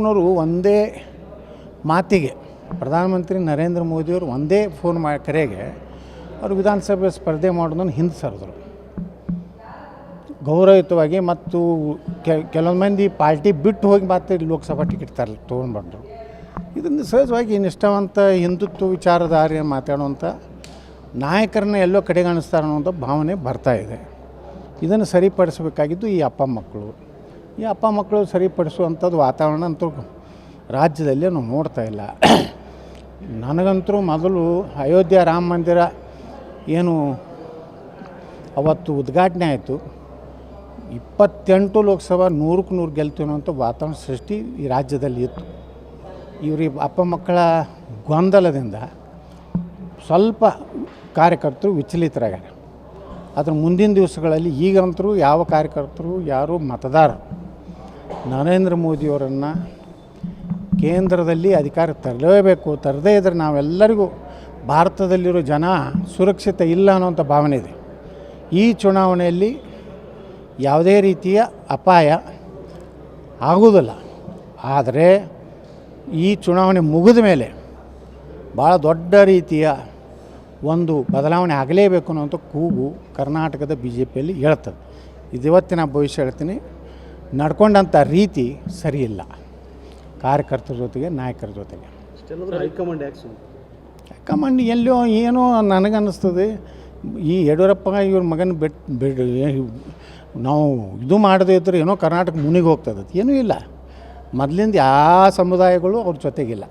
ಯಡಿಯೂರಪ್ಪನವರು ಒಂದೇ ಮಾತಿಗೆ ಪ್ರಧಾನಮಂತ್ರಿ ನರೇಂದ್ರ ಮೋದಿಯವರು ಒಂದೇ ಫೋನ್ ಮಾ, ಕರೆಗೆ ಅವರು ವಿಧಾನಸಭೆ ಸ್ಪರ್ಧೆ ಮಾಡೋದನ್ನು ಹಿಂದೆ ಸರಿದ್ರು ಗೌರವಯುತವಾಗಿ ಮತ್ತು ಕೆಲವೊಂದು ಮಂದಿ ಪಾರ್ಟಿ ಬಿಟ್ಟು ಹೋಗಿ ಮತ್ತೆ ಲೋಕಸಭಾ ಟಿಕೆಟ್ ತರ ತೊಗೊಂಡ್ಬಂದರು. ಇದನ್ನು ಸಹಜವಾಗಿ ನಿಷ್ಠಾವಂತ ಹಿಂದುತ್ವ ವಿಚಾರಧಾರೆ ಮಾತಾಡುವಂಥ ನಾಯಕರನ್ನ ಎಲ್ಲೋ ಕಡೆಗಾಣಿಸ್ತಾರೆ ಅನ್ನೋಂಥ ಭಾವನೆ ಬರ್ತಾ ಇದೆ. ಇದನ್ನು ಸರಿಪಡಿಸಬೇಕಾಗಿದ್ದು ಈ ಅಪ್ಪ ಮಕ್ಕಳು. ಈ ಅಪ್ಪ ಮಕ್ಕಳು ಸರಿಪಡಿಸುವಂಥದ್ದು ವಾತಾವರಣ ಅಂತೂ ರಾಜ್ಯದಲ್ಲಿ ನಾವು ನೋಡ್ತಾ ಇಲ್ಲ. ನನಗಂತರೂ ಮೊದಲು ಅಯೋಧ್ಯ ರಾಮ ಮಂದಿರ ಏನು ಅವತ್ತು ಉದ್ಘಾಟನೆ ಆಯಿತು. ಇಪ್ಪತ್ತೆಂಟು ಲೋಕಸಭಾ ನೂರಕ್ಕೆ ನೂರು ಗೆಲ್ತೀವಿ ವಾತಾವರಣ ಸೃಷ್ಟಿ ಈ ರಾಜ್ಯದಲ್ಲಿ ಇತ್ತು. ಇವ್ರಿಗೆ ಅಪ್ಪ ಮಕ್ಕಳ ಗೊಂದಲದಿಂದ ಸ್ವಲ್ಪ ಕಾರ್ಯಕರ್ತರು ವಿಚಲಿತರಾಗ್ಯಾರ. ಅದ್ರ ಮುಂದಿನ ದಿವಸಗಳಲ್ಲಿ ಈಗಂತರೂ ಯಾವ ಕಾರ್ಯಕರ್ತರು, ಯಾರು ಮತದಾರರು ನರೇಂದ್ರ ಮೋದಿಯವರನ್ನು ಕೇಂದ್ರದಲ್ಲಿ ಅಧಿಕಾರ ತರಲೇಬೇಕು. ತರದೇ ಇದ್ದರೆ ನಾವೆಲ್ಲರಿಗೂ ಭಾರತದಲ್ಲಿರೋ ಜನ ಸುರಕ್ಷಿತ ಇಲ್ಲ ಅನ್ನೋಂಥ ಭಾವನೆ ಇದೆ. ಈ ಚುನಾವಣೆಯಲ್ಲಿ ಯಾವುದೇ ರೀತಿಯ ಅಪಾಯ ಆಗುವುದಿಲ್ಲ. ಆದರೆ ಈ ಚುನಾವಣೆ ಮುಗಿದ ಮೇಲೆ ಭಾಳ ದೊಡ್ಡ ರೀತಿಯ ಒಂದು ಬದಲಾವಣೆ ಆಗಲೇಬೇಕು ಅನ್ನೋಂಥ ಕೂಗು ಕರ್ನಾಟಕದ ಬಿ ಜೆ ಪಿಯಲ್ಲಿ ಹೇಳ್ತದೆ ಇದು ಇವತ್ತಿನ ಭವಿಷ್ಯ ಹೇಳ್ತೀನಿ. ನಡ್ಕೊಂಡಂಥ ರೀತಿ ಸರಿಯಿಲ್ಲ. ಕಾರ್ಯಕರ್ತರ ಜೊತೆಗೆ ನಾಯಕರ ಜೊತೆಗೆ. ಹೈಕಮಾಂಡ್ ಹೈಕಮಾಂಡ್ ಎಲ್ಲೋ ಏನೋ ನನಗನ್ನಿಸ್ತದೆ. ಈ ಯಡಿಯೂರಪ್ಪ ಇವ್ರ ಮಗನ ಬೆಟ್ ಬಿಡ್ ನಾವು ಇದು ಮಾಡದೇ ಇದ್ದರೆ ಏನೋ ಕರ್ನಾಟಕ ಮುನಿಗೆ ಹೋಗ್ತದೆ. ಏನೂ ಇಲ್ಲ. ಮೊದಲಿಂದ ಯಾವ ಸಮುದಾಯಗಳು ಅವ್ರ ಜೊತೆಗಿಲ್ಲ.